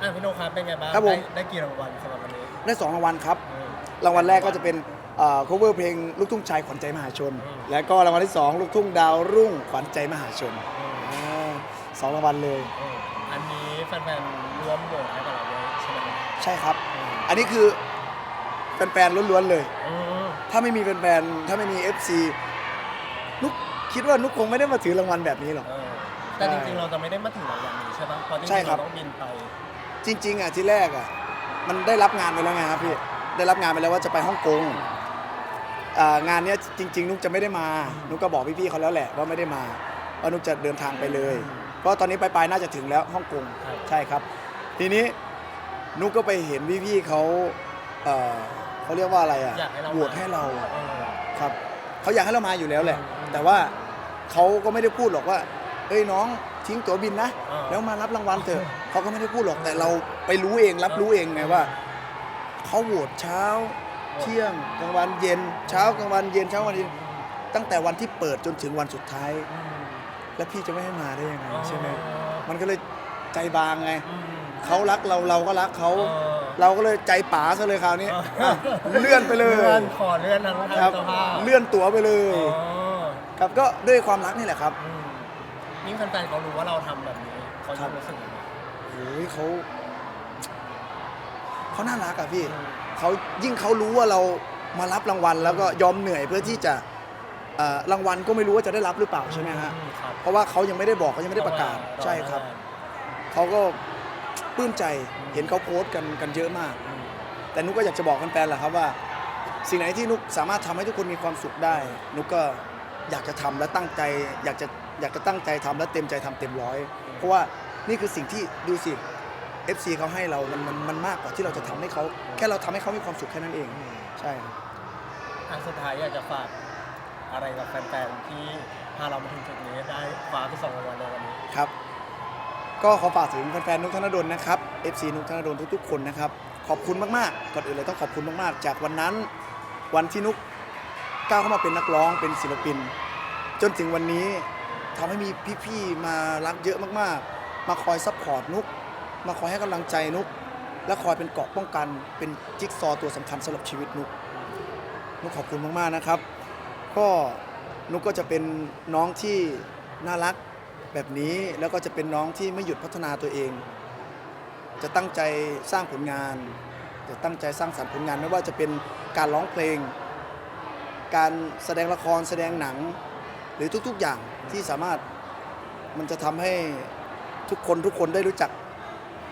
อะพี่โนครับเป็นไงบ้างครับผม ได้ได้กี่รางวัลสำหรับวันนี้ได้สองรางวัลครับ อืม รางวัลแรกก็จะเป็นเอ่อ cover เพลงลูกทุ่งชายขวัญใจมหาชน อืม และก็รางวัลที่สองลูกทุ่งดาวรุ่งขวัญใจมหาชนอืมอ่าสองรางวัลเลย อืมอันนี้แฟนๆร่วมโหวตให้กับเราด้วยใช่ไหมครับใช่ครับอืมอันนี้คือแฟนๆล้วนๆเลย อืมถ้าไม่มีแฟนๆถ้าไม่มี FC นุกคิดว่านุกคงไม่ได้มาถือรางวัลแบบนี้หรอก เออแต่จริงๆเราจะไม่ได้มาถึงรางวัลนี้ใช่ปะเพราะจใช่ริงๆครัเราบ ต้องบินไป จริง ๆอะที่แรกอะมันได้รับงานไปแล้วไงครับพี่ได้รับงานไปแล้วว่าจะไปฮ่องกงอ่างานเนี้ยจริง ๆ นุกจะไม่ได้มา นุกก็บอกพี่ๆเขาแล้วแหละว่าไม่ได้มาว่านุกจะเดินทางไปเลย เพราะตอนนี้ไปลายๆน่าจะถึงแล้วฮ่องกงครับใช่ครับ ทีนี้นุกก็ไปเห็นพี่ๆเขาเอ่อเขาเรียกว่าอะไรอะอยากให้เราโหวตให้เราเออครับเขาอยากให้เรามาอยู่แล้วแหละอืมแต่ว่าเขาก็ไม่ได้พูดหรอกว่าเอ้ยน้อง ทิ้งตั๋วบินนะ อ่า แล้วมารับรางวัลเถอะเขาก็ไม่ได้พูดหรอกแต่เราไปรู้เองรับรู้เองไงว่าเขาโหวตเช้า เที่ยงกลางวันเย็น เช้ากลางวันเย็นเช้ากลางวันเย็นตั้งแต่วันที่เปิดจนถึงวันสุดท้ายอืมแล้วพี่จะไม่ให้มาได้ยังไงใช่ไหมอ๋อมันก็เลยใจบางไงอืมเขารักเราเราก็รักเขาเออเราก็เลยใจป๋าซะเลยคราวนี้เอออะเลื่อนไปเลยเลื่อนขอเลื่อนทั้งทางครับเจ้าภาพเลื่อนตั๋วไปเลย อ๋อครับก็ด้วยความรักนี่แหละครับ อืม นี่แฟนๆเขารู้ว่าเราทำแบบนี้เขาครัจะบรู้สึกยังไงโอ้ยเขาเขาน่ารักอะพี่อืมเขายิ่งเขารู้ว่าเรามารับรางวัล แล้วก็ยอมเหนื่อยเพื่อที่จะเอ่อรางวัลก็ไม่รู้ว่าจะได้รับหรือเปล่าใช่ไหมฮะ อืมครับเพราะว่าเขายังไม่ได้บอกเขายังไม่ได้ประกาศใช่ครับ เขาก็ปลื้มใจเห็นเขาโพสต์กันกันเยอะมาก อืมแต่นุกก็อยากจะบอกแฟนๆแหละครับว่า สิ่งไหนที่นุกสามารถทำให้ทุกคนมีความสุขได้ นุกก็อยากจะทำและตั้งใจ อยากจะ อยากจะตั้งใจทำและเต็มใจทำเต็มร้อยเพราะว่านี่คือสิ่งที่ดูสิ FC เขาให้เรา มันมันมันมากกว่าที่เราจะทำให้เขาแค่เราทำให้เขามีความสุขแค่นั้นเองอืมใช่ครับอันสุดท้ายอยากจะฝากอะไรกับแฟนๆที่พาเรามาถึงจุดนี้ได้คว้าไปสองรางวัลในวันนี้ครับก็ขอฝากถึงแฟนๆนุกธนดลนะครับ FC นุกธนดลทุกๆคนนะครับ ขอบคุณมากๆ ก่อนอื่นเลยต้องขอบคุณมากๆ จากวันนั้น วันที่นุกก้าวเข้ามาเป็นนักร้องเป็นศิลปิน จนถึงวันนี้ ทำให้มีพี่ๆ มารักเยอะมากๆ มาคอยซัพพอร์ตนุก มาคอยให้กำลังใจนุก และคอยเป็นเกราะป้องกัน เป็นจิ๊กซอว์ตัวสำคัญสำหรับชีวิตนุก นุกขอบคุณมากๆนะครับ ก็นุกก็จะเป็นน้องที่น่ารักแบบนี้ แล้วก็จะเป็นน้องที่ไม่หยุดพัฒนาตัวเอง จะตั้งใจสร้างผลงาน จะตั้งใจสร้างสรรค์ผลงานไม่ว่าจะเป็นการร้องเพลง การแสดงละครแสดงหนัง หรือทุกๆอย่างที่สามารถมันจะทำให้ทุกคนทุกคนได้รู้จัก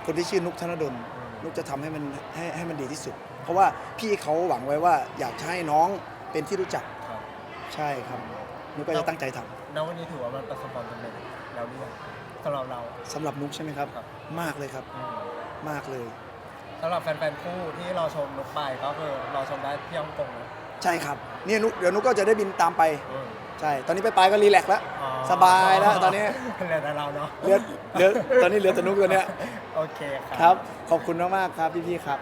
คนที่ชื่อนุกธนดลนุกจะทำให้มันให้ให้มันดีที่สุด เพราะว่าพี่เขาหวังไว้ว่าอยากจะให้น้องเป็นที่รู้จักครับใช่ครับนุกก็จะตั้งใจทำแล้ววันนี้ถือว่ามันประสบความสำเร็จแล้วหรือยังสำหรับเราสำหรับนุกใช่ไหมครับครับมากเลยครับอืมมากเลยสำหรับแฟนๆคู่ที่เราชมนุกไปก็คือเราชมได้ที่ฮ่องกงนะใช่ครับเนี่ยนุกเดี๋ยวนุกก็จะได้บินตามไปอืม ใช่ ตอนนี้ไปไปก็รีแลกซ์แล้ว อ๋อสบายแล้วตอนนี้ เหลือแต่เราเนาะเหลือเหลือตอนนี้เหลือแต่นุกตัวเนี้ยโอเคคครับรับ ขอบคุณมากๆครับพี่ๆครับ